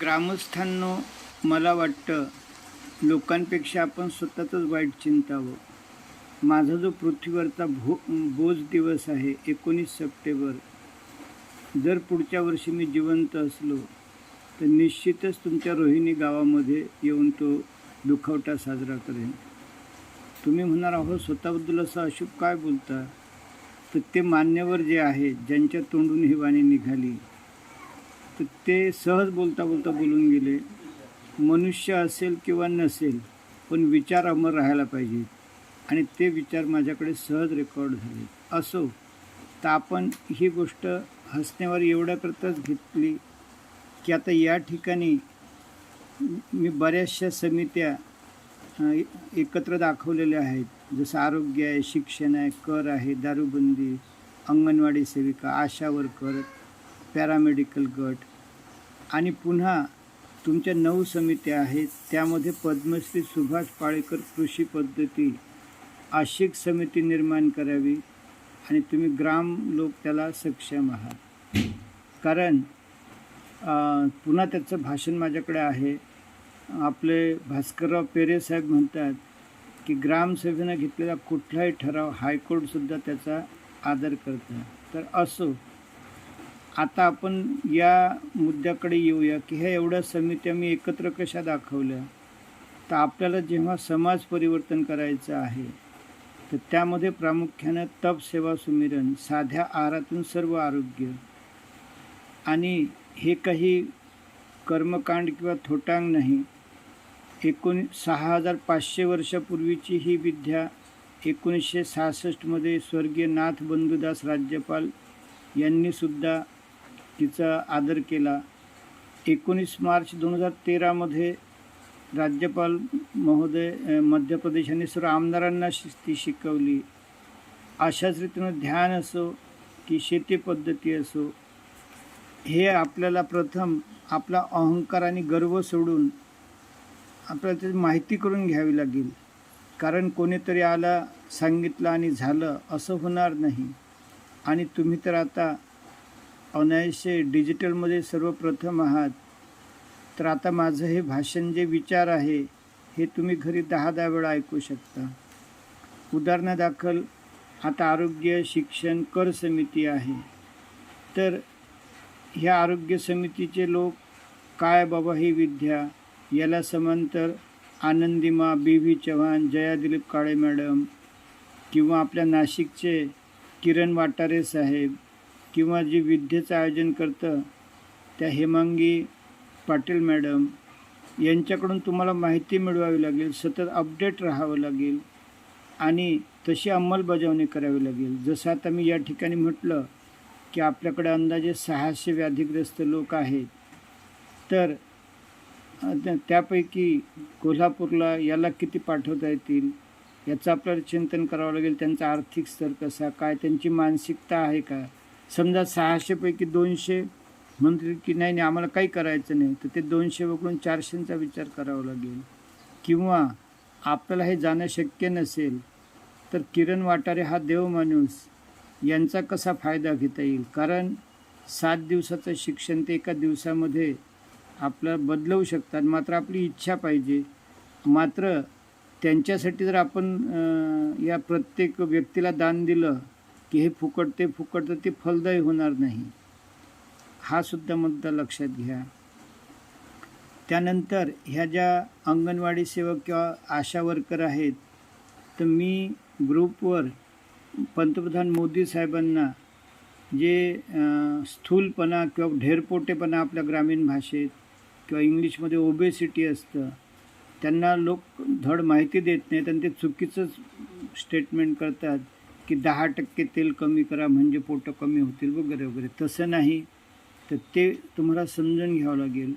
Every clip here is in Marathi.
ग्रामस्थांनो मला वाटतं लोकांपेक्षा आपण स्वतःच वाईट चिंतावं. माझा जो पृथ्वीवरचा भो बोज दिवस आहे एकोणीस सप्टेंबर जर पुढच्या वर्षी मी जिवंत असलो तर निश्चितच तुमच्या रोहिणी गावामध्ये येऊन तो दुखवटा साजरा करेन. तुम्ही म्हणणार अहो स्वतःबद्दल असं अशुभ काय बोलता? तर ते मान्यवर जे आहे ज्यांच्या तोंडून ही वाणी निघाली तर ते सहज बोलता बोलता बोलून गेले. मनुष्य असेल किंवा नसेल पण विचार अमर राहायला पाहिजे. आणि ते विचार माझ्याकडे सहज रेकॉर्ड झाले. असो तर आपण ही गोष्ट हसण्यावर एवढ्याकरताच घेतली की आता या ठिकाणी मी बऱ्याचशा समित्या एकत्र दाखवलेल्या आहेत. जसं आरोग्य आहे शिक्षण आहे कर आहे दारूबंदी अंगणवाडी सेविका आशा वर्कर पॅरामेडिकल गट आणि पुन्हा तुमच्या नऊ समित्या आहेत. त्यामध्ये पद्मश्री सुभाष पाळेकर कृषी पद्धती आशिक समिती निर्माण करावी आणि तुम्ही ग्राम लोक त्याला सक्षम आहात. कारण पुन्हा त्याचं भाषण माझ्याकडे आहे. आपले भास्करराव पेरे साहेब म्हणतात की ग्रामसभेनं घेतलेला कुठलाही ठराव हायकोर्टसुद्धा त्याचा आदर करतं तर असो आता आपण या मुद्द्याकडे येऊया की ह्या एवढ्या समित्या मी एकत्र कशा दाखवल्या? तर आपल्याला जेव्हा समाज परिवर्तन करायचं आहे तर त्यामध्ये प्रामुख्यानं तप सेवा सुमिरन साध्या आहारातून सर्व आरोग्य आणि हे काही कर्मकांड किंवा थोटांग नाही एकोण सहा हजार पाचशे वर्षापूर्वीची ही विद्या एकोणीसशे सहासष्टमध्ये स्वर्गीय नाथ बंधुदास राज्यपाल यांनीसुद्धा तिचा आदर केला. एकोणीस मार्च दोन हजार तेरामध्ये राज्यपाल महोदय मध्य प्रदेशाने सर्व आमदारांना शि- ती शिकवली. अशाच रीतीनं ध्यान असो की शेती पद्धती असो हे आपल्याला प्रथम आपला अहंकार आणि गर्व सोडून आपल्याला त्याची माहिती करून घ्यावी लागेल. कारण कोणीतरी आला सांगितलं आणि झालं असं होणार नाही. आणि तुम्ही तर आता अनायसे डिजिटलमध्ये सर्वप्रथम आहात. तर आता माझं हे भाषण जे विचार आहे हे तुम्ही घरी दहा दहा वेळा ऐकू शकता. उदाहरणादाखल आता आरोग्य शिक्षण कर समिती आहे. तर ह्या आरोग्य समितीचे लोक काय बाबा ही विद्या? याला समांतर आनंदीमा B V Chavan Jaya Dilip Kale madam किंवा आपल्या नाशिकचे किरण वाटारे साहेब किंवा जे विद्येचं आयोजन करतं त्या हेमांगी पाटील मॅडम यांच्याकडून तुम्हाला माहिती मिळवावी लागेल सतत अपडेट राहावं लागेल आणि तशी अंमलबजावणी करावी लागेल. जसं आता मी या ठिकाणी म्हटलं की आपल्याकडे अंदाजे सहाशे व्याधीग्रस्त लोक आहेत. तर त्यापैकी कोल्हापूरला याला किती पाठवता येतील याचं आपल्याला चिंतन करावं लागेल त्यांचा आर्थिक स्तर कसा काय त्यांची मानसिकता आहे का? समजा सहाशेपैकी दोनशे म्हणतील की नाही नाही आम्हाला काही करायचं नाही तर ते दोनशे वगळून चारशेंचा विचार करावा लागेल. किंवा आपल्याला हे जाणं शक्य नसेल तर किरण वाटारे हा देव माणूस यांचा कसा फायदा घेता येईल? कारण सात दिवसाचं शिक्षण ते एका दिवसामध्ये आपलं बदलवू शकतात. मात्र आपली इच्छा पाहिजे. मात्र त्यांच्यासाठी जर आपण या प्रत्येक व्यक्तीला दान दिलं की हे फुकट ते फुकट तर ते फलदायी होणार नाही. हा सुद्धा मुद्दा लक्षात घ्या. त्यानंतर ह्या ज्या अंगणवाडी सेवक किंवा आशा वर्कर आहेत तर मी ग्रुपवर पंतप्रधान मोदी साहेबांना जे स्थूलपणा किंवा ढेरपोटेपणा आपल्या ग्रामीण भाषेत किंवा इंग्लिशमध्ये ओबेसिटी असतं त्यांना लोक धड माहिती देत नाहीत आणि ते चुकीचंच स्टेटमेंट करतात. की दहा टक्के तेल कमी करा म्हणजे पोटं कमी होतील वगैरे वगैरे. तसं नाही. तर ते तुम्हाला समजून घ्यावं लागेल.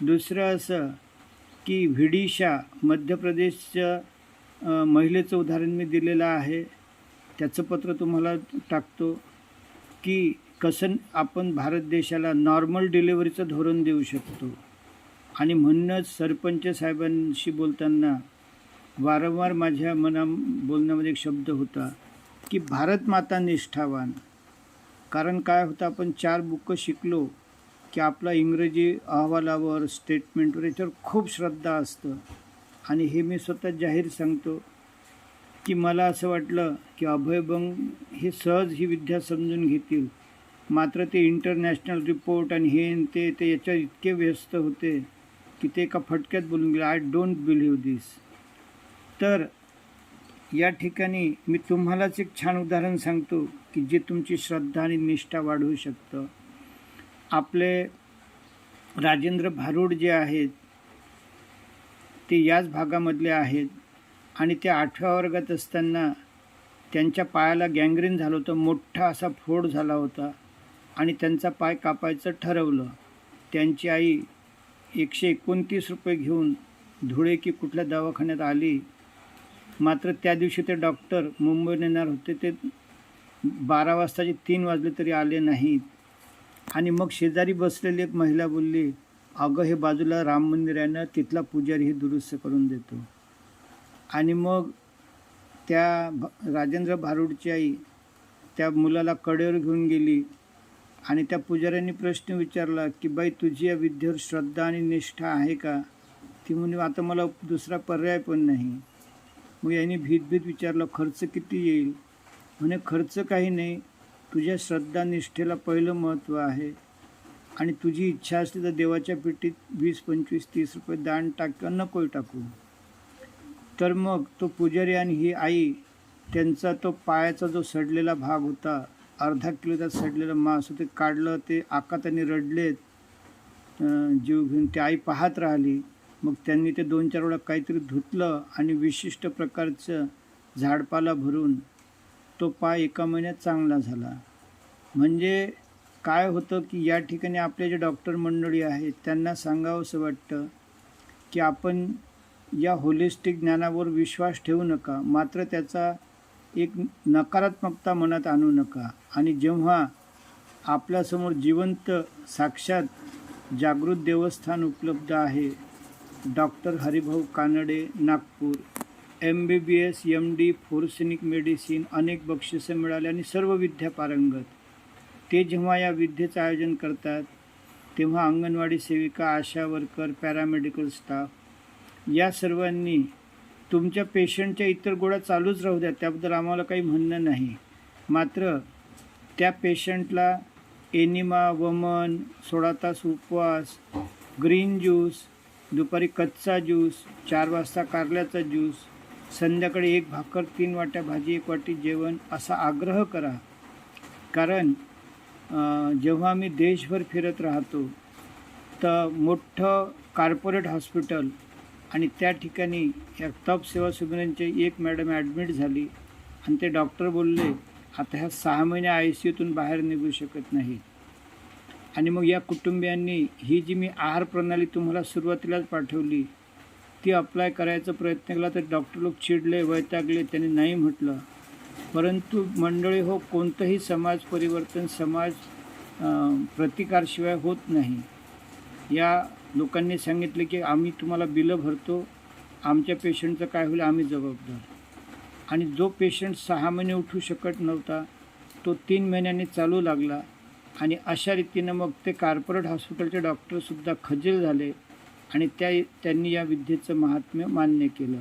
दुसरं असं की व्हिडिशा मध्य प्रदेशच्या महिलेचं उदाहरण मी दिलेलं आहे. त्याचं पत्र तुम्हाला टाकतो की कसं आपण भारत देशाला नॉर्मल डिलेवरीचं धोरण देऊ शकतो. आणि म्हणूनच सरपंच साहेबांशी बोलताना वारंवार माझ्या मना बोलण्यामध्ये एक शब्द होता. की भारत माता निष्ठावान. कारण काय होतं आपण चार बुकं शिकलो की आपला इंग्रजी अहवालावर स्टेटमेंटवर याच्यावर खूप श्रद्धा असतं. आणि हे मी स्वतः जाहीर सांगतो की मला असं वाटलं की अभयभंग हे सहज ही विद्या समजून घेतील. मात्र ते इंटरनॅशनल रिपोर्ट आणि हे ते ते याच्या इतके व्यस्त होते की ते एका फटक्यात बोलून गेले आय डोंट बिलीव्ह दिस तर या ठिकाणी मी तुम्हालाच एक छान उदाहरण सांगतो की जे तुमची श्रद्धा आणि निष्ठा वाढवू शकतं. आपले राजेंद्र भारूड जे आहेत ते याच भागामधले आहेत आणि ते आठव्या वर्गात असताना त्यांच्या पायाला गँग्रीन झालं होतं मोठा असा फोड झाला होता आणि त्यांचा पाय कापायचं ठरवलं. त्यांची आई एकशे एकोणतीस रुपये घेऊन धुळे की कुठल्या दवाखान्यात आली मात्र त्या दिवशी ते डॉक्टर मुंबईला येणार होते. ते बारा वाजताचे तीन वाजले तरी आले नाहीत. आणि मग शेजारी बसलेली एक महिला बोलली अगं हे बाजूला राम मंदिर आहे ना तिथला पुजारी हे दुरुस्त करून देतो. आणि मग त्या भ- राजेंद्र भारुडची आई त्या मुलाला कडेवर घेऊन गेली आणि त्या पुजाऱ्यांनी प्रश्न विचारला की बाई तुझी या विद्येवर श्रद्धा आणि निष्ठा आहे का? ती म्हणजे आता मला दुसरा पर्याय पण नाही. मग यांनी भीतभीत विचारलं खर्च किती येईल? म्हणे खर्च काही नाही. तुझ्या श्रद्धा निष्ठेला पहिलं महत्त्व आहे. आणि तुझी इच्छा असली तर देवाच्या पेटीत वीस पंचवीस तीस रुपये दान टाक किंवा नकोय टाकू. तर मग तो पुजारी आणि ही आई त्यांचा तो पायाचा जो सडलेला भाग होता अर्धा किलोचा सडलेला मांस होते काढलं ते आकाताने रडलेत. जीव घेऊन ती आई पाहत राहिली. मग त्यांनी ते दोन चार वेळा काहीतरी धुतलं आणि विशिष्ट प्रकारचं झाडपाला भरून तो पाय एका महिन्यात चांगला झाला. म्हणजे काय होतं की या ठिकाणी आपले जे डॉक्टर मंडळी आहेत त्यांना सांगावंसं वाटतं की आपण या होलिस्टिक ज्ञानावर विश्वास ठेवू नका मात्र त्याचा एक नकारात्मकता मनात आणू नका. आणि जेव्हा आपल्यासमोर जिवंत साक्षात जागृत देवस्थान उपलब्ध आहे doctor Haribhau Kanade Nagpur. M B B S M D forensic medicine अनेक बक्षिसं मिळाली आणि सर्व विद्या पारंगत. ते जेव्हा या विद्येचं आयोजन करतात तेव्हा अंगणवाडी सेविका आशा वर्कर पॅरामेडिकल स्टाफ या सर्वांनी तुमच्या पेशंटच्या इतर गोळ्या चालूच राहू द्या त्याबद्दल आम्हाला काही म्हणणं नाही. मात्र त्या पेशंटला एनिमा वमन सोळा तास उपवास ग्रीन ज्यूस दुपारी कच्चा ज्यूस चार वाजता कारल्याचा ज्यूस संध्याकाळी एक भाकर तीन वाट्या भाजी एक वाटी जेवण असा आग्रह करा. कारण जेव्हा मी देशभर फिरत राहतो तर मोठं कार्पोरेट हॉस्पिटल आणि त्या ठिकाणी या तप सेवा सुविधांची एक मॅडम ॲडमिट झाली आणि ते डॉक्टर बोलले आता ह्या सहा महिने आय सी यूतून बाहेर निघू शकत नाही. आणि मग या कुटुंबियांनी ही जी मी आहार प्रणाली तुम्हाला सुरुवातीलाच पाठवली ती अप्लाय करायचा प्रयत्न केला तर डॉक्टर लोक चिडले वैतागले त्यांनी नाही म्हटलं. परंतु मंडळी हो कोणतंही समाज परिवर्तन समाज प्रतिकारशिवाय होत नाही. या लोकांनी सांगितले की आम्ही तुम्हाला बिलं भरतो आमच्या पेशंटचं काय होईल आम्ही जबाबदार. आणि जो पेशंट सहा महिने उठू शकत नव्हता तो तीन महिन्यांनी चालू लागला. आणि अशा रीतीनं मग ते कार्पोरेट हॉस्पिटलचे डॉक्टरसुद्धा खजील झाले आणि त्या त्यांनी या विद्येचं महात्म्य मान्य केलं.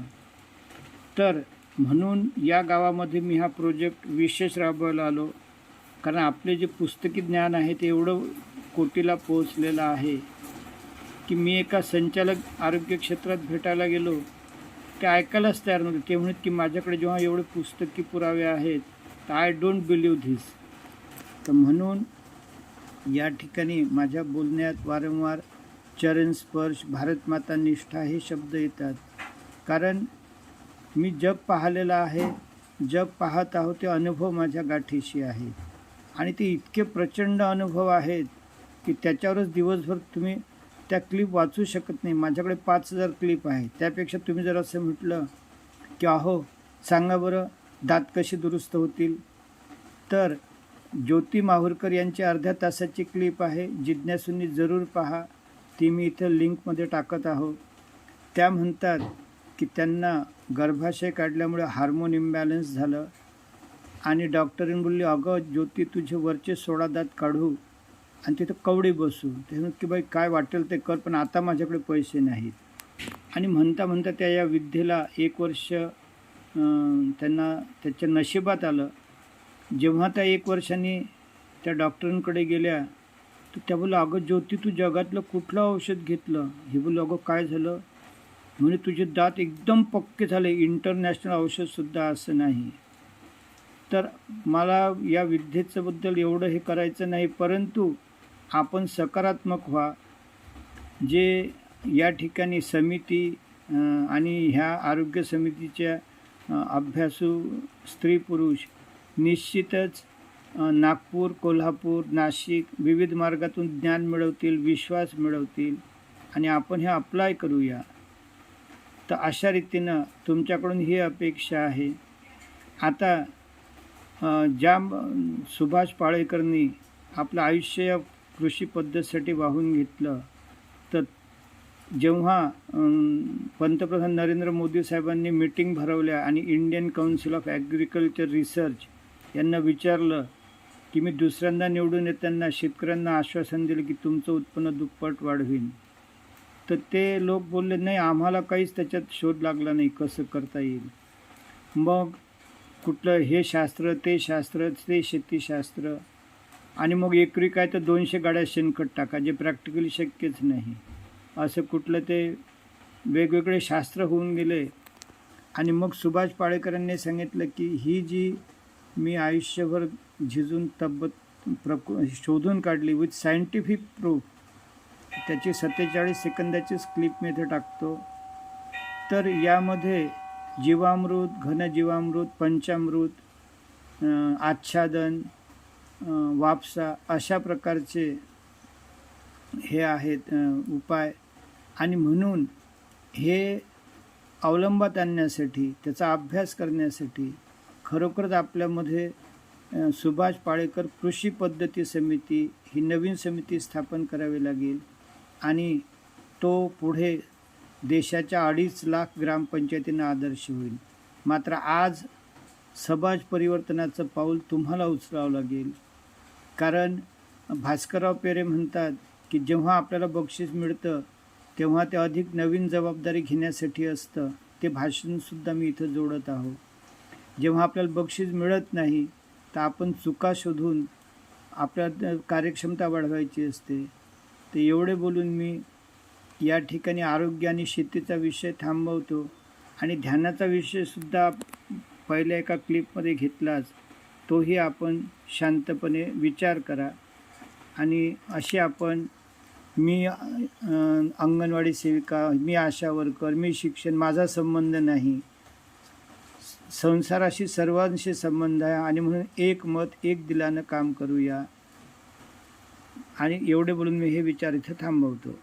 तर म्हणून या गावामध्ये मी हा प्रोजेक्ट विशेष राबवायला आलो. कारण आपले जे पुस्तकी ज्ञान आहे ते एवढं कोटीला पोहोचलेलं आहे की मी एका संचालक आरोग्य क्षेत्रात भेटायला गेलो. ते ऐकायलाच तयार नव्हते. ते म्हणत की माझ्याकडे जेव्हा एवढे पुस्तकी पुरावे आहेत तर आय डोंट बिलीव धिस तर म्हणून या ठिकाणी माझ्या बोलण्यात वारंवार चरण स्पर्श निष्ठा हे शब्द येतात. कारण मी जग पाहिलेलं आहे जग पाहत आहोत ते अनुभव माझ्या गाठीशी आहे. आणि ते इतके प्रचंड अनुभव आहेत की त्याच्यावरच दिवसभर तुम्ही त्या क्लिप वाचू शकत नाही. माझ्याकडे पाच हजार क्लिप आहे त्यापेक्षा तुम्ही जर असं म्हटलं की अहो सांगा बरं दात कसे दुरुस्त होतील? तर ज्योती माहूरकर यांची अर्ध्या तासाची क्लिप आहे. जिज्ञासूंनी जरूर पहा. ती मी इथं लिंकमध्ये टाकत आहो. त्या म्हणतात की त्यांना गर्भाशय काढल्यामुळे हार्मोन इम्बॅलन्स झालं. आणि डॉक्टरीन बोलली अगं ज्योती तुझे वरचे सोळा दात काढू आणि तिथं कवडी बसू. ते म्हणत की बाई काय वाटेल ते कर पण आता माझ्याकडे पैसे नाहीत. आणि म्हणता म्हणता त्या या विद्येला एक वर्ष त्यांना त्याच्या नशिबात आलं. जेव्हा त्या एक वर्षाने त्या डॉक्टरांकडे गेल्या तर त्या बोलल्या अगं ज्योती तू जगातलं कुठलं औषध घेतलं? हे बोललं अगं काय झालं? म्हणजे तुझे दात एकदम पक्के झाले. इंटरनॅशनल औषधसुद्धा असं नाही. तर मला या विद्येचंबद्दल एवढं हे करायचं नाही परंतु आपण सकारात्मक व्हा. जे या ठिकाणी समिती आणि ह्या आरोग्य समितीच्या अभ्यासू स्त्री पुरुष निश्चितच नागपूर कोल्हापूर नाशिक विविध मार्गातून ज्ञान मिळवतील विश्वास मिळवतील आणि आपण हे अप्लाय करूया. तर अशा रीतीनं तुमच्याकडून ही अपेक्षा आहे. आता ज्या सुभाष पाळेकरनी आपलं आयुष्य या कृषी पद्धतीसाठी वाहून घेतलं तर जेव्हा पंतप्रधान नरेंद्र मोदी साहेबांनी मीटिंग भरवल्या आणि Indian Council of Agriculture Research यांना विचारलं की मी दुसऱ्यांदा निवडून येताना शेतकऱ्यांना आश्वासन दिलं की तुमचं उत्पन्न दुप्पट वाढवीन. तर ते लोक बोलले नाही आम्हाला काहीच त्याच्यात शोध लागला नाही कसं करता येईल? मग कुठलं हे शास्त्र ते शास्त्र ते शेतीशास्त्र आणि मग एकरी काय तर दोनशे गाड्या शेणखत टाका जे प्रॅक्टिकली शक्यच नाही. असं कुठलं ते वेगवेगळे शास्त्र होऊन गेले. आणि मग सुभाष पाळेकरांनी सांगितलं की ही जी मी आयुष्यभर झिजून तब्बत प्रक शोधून काढली. विथ सायंटिफिक प्रूफ त्याची सत्तेचाळीस सेकंदाचीच क्लिप मी इथे टाकतो. तर यामध्ये जीवामृत घनजीवामृत पंचामृत आच्छादन वापसा अशा प्रकारचे हे आहेत उपाय. आणि म्हणून हे अवलंबात आणण्यासाठी त्याचा अभ्यास करण्यासाठी खरोखरच आपल्यामध्ये सुभाष पाळेकर कृषी पद्धती समिती ही नवीन समिती स्थापन करावी लागेल आणि तो पुढे देशाच्या अडीच लाख ग्रामपंचायतींना आदर्श होईल. मात्र आज समाज परिवर्तनाचं पाऊल तुम्हाला उचलावं लागेल. कारण भास्करराव पेरे म्हणतात की जेव्हा आपल्याला बक्षीस मिळतं तेव्हा ते अधिक नवीन जबाबदारी घेण्यासाठी असतं. ते भाषणसुद्धा मी इथं जोडत आहोत. जेव्हा आपल्याला बक्षीस मिळत नाही तर आपण चुका शोधून आपल्या कार्यक्षमता वाढवायची असते. तर एवढे बोलून मी या ठिकाणी आरोग्य आणि शेतीचा विषय थांबवतो आणि ध्यानाचा विषयसुद्धा पहिल्या एका क्लिपमध्ये घेतलाच. तोही आपण शांतपणे विचार करा. आणि असे आपण मी अंगणवाडी सेविका मी आशा वर्कर मी शिक्षण माझा संबंध नाही. संसाराशी सर्वांशी संबंध आहे आणि म्हणून एक मत एक दिलानं काम करूया. आणि एवढे बोलून मी हे विचार इथं थांबवतो.